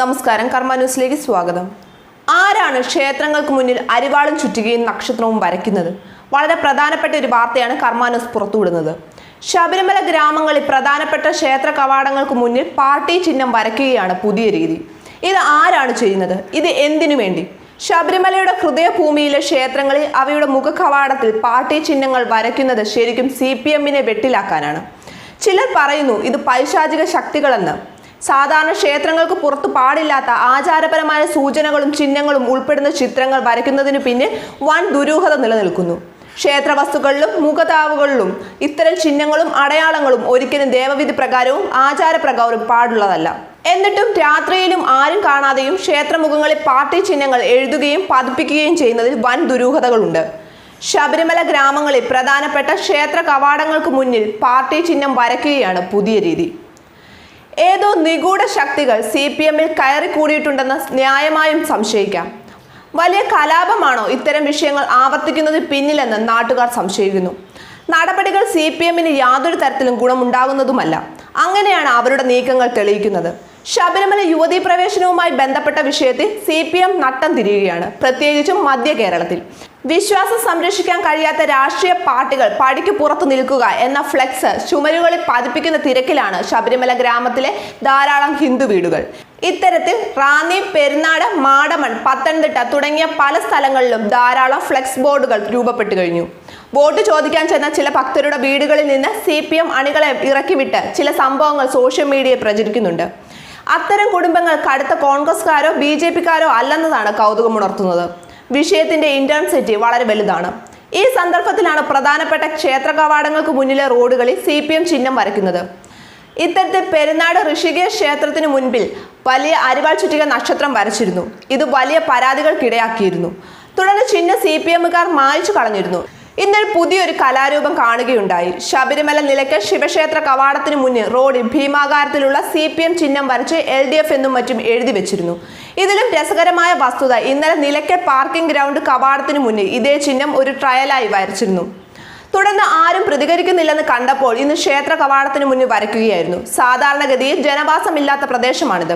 നമസ്കാരം കർമ്മ ന്യൂസിലേക്ക് സ്വാഗതം. ആരാണ് ക്ഷേത്രങ്ങൾക്ക് മുന്നിൽ അരിവാളും ചുറ്റുകയും നക്ഷത്രവും വരയ്ക്കുന്നത്? വളരെ പ്രധാനപ്പെട്ട ഒരു വാർത്തയാണ് കർമ്മ ന്യൂസ് പുറത്തുവിടുന്നത്. ശബരിമല ഗ്രാമങ്ങളിൽ പ്രധാനപ്പെട്ട ക്ഷേത്ര കവാടങ്ങൾക്ക് മുന്നിൽ പാർട്ടി ചിഹ്നം വരയ്ക്കുകയാണ് പുതിയ രീതി. ഇത് ആരാണ് ചെയ്യുന്നത്? ഇത് എന്തിനു വേണ്ടി? ശബരിമലയുടെ ഹൃദയഭൂമിയിലെ ക്ഷേത്രങ്ങളിൽ അവയുടെ മുഖകവാടത്തിൽ പാർട്ടി ചിഹ്നങ്ങൾ വരയ്ക്കുന്നത് ശരിക്കും സി പി എമ്മിനെ വെട്ടിലാക്കാനാണ്. ചിലർ പറയുന്നു ഇത് പൈശാചിക ശക്തികളെന്ന്. സാധാരണ ക്ഷേത്രങ്ങൾക്ക് പുറത്തു പാടില്ലാത്ത ആചാരപരമായ സൂചനകളും ചിഹ്നങ്ങളും ഉൾപ്പെടുന്ന ചിത്രങ്ങൾ വരയ്ക്കുന്നതിന് പിന്നിൽ വൻ ദുരൂഹത നിലനിൽക്കുന്നു. ക്ഷേത്ര വസ്തുക്കളിലും മുഖതാവുകളിലും ഇത്തരം ചിഹ്നങ്ങളും അടയാളങ്ങളും ഒരിക്കലും ദേവവിധി പ്രകാരവും ആചാരപ്രകാരവും പാടുള്ളതല്ല. എന്നിട്ടും രാത്രിയിലും ആരും കാണാതെയും ക്ഷേത്രമുഖങ്ങളിൽ പാർട്ടി ചിഹ്നങ്ങൾ എഴുതുകയും പതിപ്പിക്കുകയും ചെയ്യുന്നതിൽ വൻ ദുരൂഹതകളുണ്ട്. ശബരിമല ഗ്രാമങ്ങളിൽ പ്രധാനപ്പെട്ട ക്ഷേത്ര കവാടങ്ങൾക്ക് മുന്നിൽ പാർട്ടി ചിഹ്നം വരയ്ക്കുകയാണ് പുതിയ രീതി. ഏതോ നിഗൂഢ ശക്തികൾ സി പി എമ്മിൽ കയറി കൂടിയിട്ടുണ്ടെന്ന് ന്യായമായും സംശയിക്കാം. വലിയ കലാപമാണോ ഇത്തരം വിഷയങ്ങൾ ആവർത്തിക്കുന്നതിന് പിന്നിലെന്ന് നാട്ടുകാർ സംശയിക്കുന്നു. നടപടികൾ സി പി എമ്മിന് യാതൊരു തരത്തിലും ഗുണമുണ്ടാകുന്നതുമല്ല. അങ്ങനെയാണ് അവരുടെ നീക്കങ്ങൾ തെളിയിക്കുന്നത്. ശബരിമല യുവതീ പ്രവേശനവുമായി ബന്ധപ്പെട്ട വിഷയത്തിൽ സി പി എം നട്ടം തിരിയുകയാണ്. പ്രത്യേകിച്ചും മധ്യ കേരളത്തിൽ. വിശ്വാസം സംരക്ഷിക്കാൻ കഴിയാത്ത രാഷ്ട്രീയ പാർട്ടികൾ പടിക്ക് പുറത്തു നിൽക്കുക എന്ന ഫ്ലെക്സ് ചുമരുകളിൽ പതിപ്പിക്കുന്ന തിരക്കിലാണ് ശബരിമല ഗ്രാമത്തിലെ ധാരാളം ഹിന്ദു വീടുകൾ. ഇത്തരത്തിൽ റാന്നി പെരുന്നാട് മാടമൺ പത്തനംതിട്ട തുടങ്ങിയ പല സ്ഥലങ്ങളിലും ധാരാളം ഫ്ലെക്സ് ബോർഡുകൾ രൂപപ്പെട്ടു കഴിഞ്ഞു. വോട്ട് ചോദിക്കാൻ ചെന്ന ചില ഭക്തരുടെ വീടുകളിൽ നിന്ന് സി പി എം അണികളെ ഇറക്കിവിട്ട് ചില സംഭവങ്ങൾ സോഷ്യൽ മീഡിയയിൽ പ്രചരിക്കുന്നുണ്ട്. അത്തരം കുടുംബങ്ങൾ കടുത്ത കോൺഗ്രസ്കാരോ ബി ജെ പിക്കാരോ അല്ലെന്നതാണ് കൗതുകമുണർത്തുന്നത്. വിഷയത്തിന്റെ ഇന്റൻസിറ്റി വളരെ വലുതാണ്. ഈ സന്ദർഭത്തിലാണ് പ്രധാനപ്പെട്ട ക്ഷേത്ര കവാടങ്ങൾക്ക് മുന്നിലെ റോഡുകളിൽ സി പി എം ചിഹ്നം വരയ്ക്കുന്നത്. ഇത്തരത്തിൽ പെരുന്നാട് ഋഷികേശ് ക്ഷേത്രത്തിന് മുൻപിൽ വലിയ അരിവാൾ ചുറ്റിക നക്ഷത്രം വരച്ചിരുന്നു. ഇത് വലിയ പരാതികൾക്കിടയാക്കിയിരുന്നു. തുടർന്ന് ചിഹ്നം സി പി എമ്മുകാർ മായ്ച്ചു കളഞ്ഞിരുന്നു. ഇന്നലെ പുതിയൊരു കലാരൂപം കാണുകയുണ്ടായി. ശബരിമല നിലയ്ക്ക് ശിവക്ഷേത്ര കവാടത്തിന് മുന്നിൽ റോഡിൽ ഭീമാകാരത്തിലുള്ള സി പി എം ചിഹ്നം വരച്ച് എൽ ഡി എഫ് എന്നും മറ്റും എഴുതി വെച്ചിരുന്നു. ഇതിലും രസകരമായ വസ്തുത. ഇന്നലെ നിലയ്ക്കൽ പാർക്കിംഗ് ഗ്രൗണ്ട് കവാടത്തിന് മുന്നിൽ ഇതേ ചിഹ്നം ഒരു ട്രയലായി വരച്ചിരുന്നു. തുടർന്ന് ആരും പ്രതികരിക്കുന്നില്ലെന്ന് കണ്ടപ്പോൾ ഇന്ന് ക്ഷേത്ര കവാടത്തിന് മുന്നിൽ വരയ്ക്കുകയായിരുന്നു. സാധാരണഗതിയിൽ ജനവാസമില്ലാത്ത പ്രദേശമാണിത്.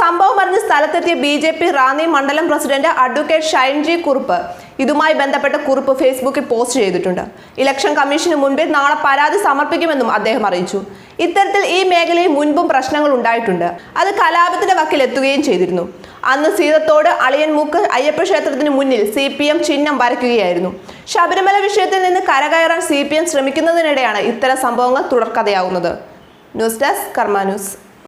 സംഭവം അറിഞ്ഞ് സ്ഥലത്തെത്തിയ ബി ജെ പി റാന്നി മണ്ഡലം പ്രസിഡന്റ് അഡ്വക്കേറ്റ് ഷൈൻജി കുറുപ്പ് ഇതുമായി ബന്ധപ്പെട്ട കുറിപ്പ് ഫേസ്ബുക്കിൽ പോസ്റ്റ് ചെയ്തിട്ടുണ്ട്. ഇലക്ഷൻ കമ്മീഷന് മുൻപിൽ നാളെ പരാതി സമർപ്പിക്കുമെന്നും അദ്ദേഹം അറിയിച്ചു. ഇത്തരത്തിൽ ഈ മേഖലയിൽ മുൻപും പ്രശ്നങ്ങൾ ഉണ്ടായിട്ടുണ്ട്. അത് കലാപത്തിന്റെ വക്കിലെത്തുകയും ചെയ്തിരുന്നു. അന്ന് സീതത്തോട് അളിയൻമൂക്ക് അയ്യപ്പ ക്ഷേത്രത്തിന് മുന്നിൽ സി പി എം ചിഹ്നം വരയ്ക്കുകയായിരുന്നു. ശബരിമല വിഷയത്തിൽ നിന്ന് കരകയറാൻ സി പി എം ശ്രമിക്കുന്നതിനിടെയാണ് ഇത്തരം സംഭവങ്ങൾ തുടർക്കഥയാവുന്നത്. News desk കർമാനൂസ്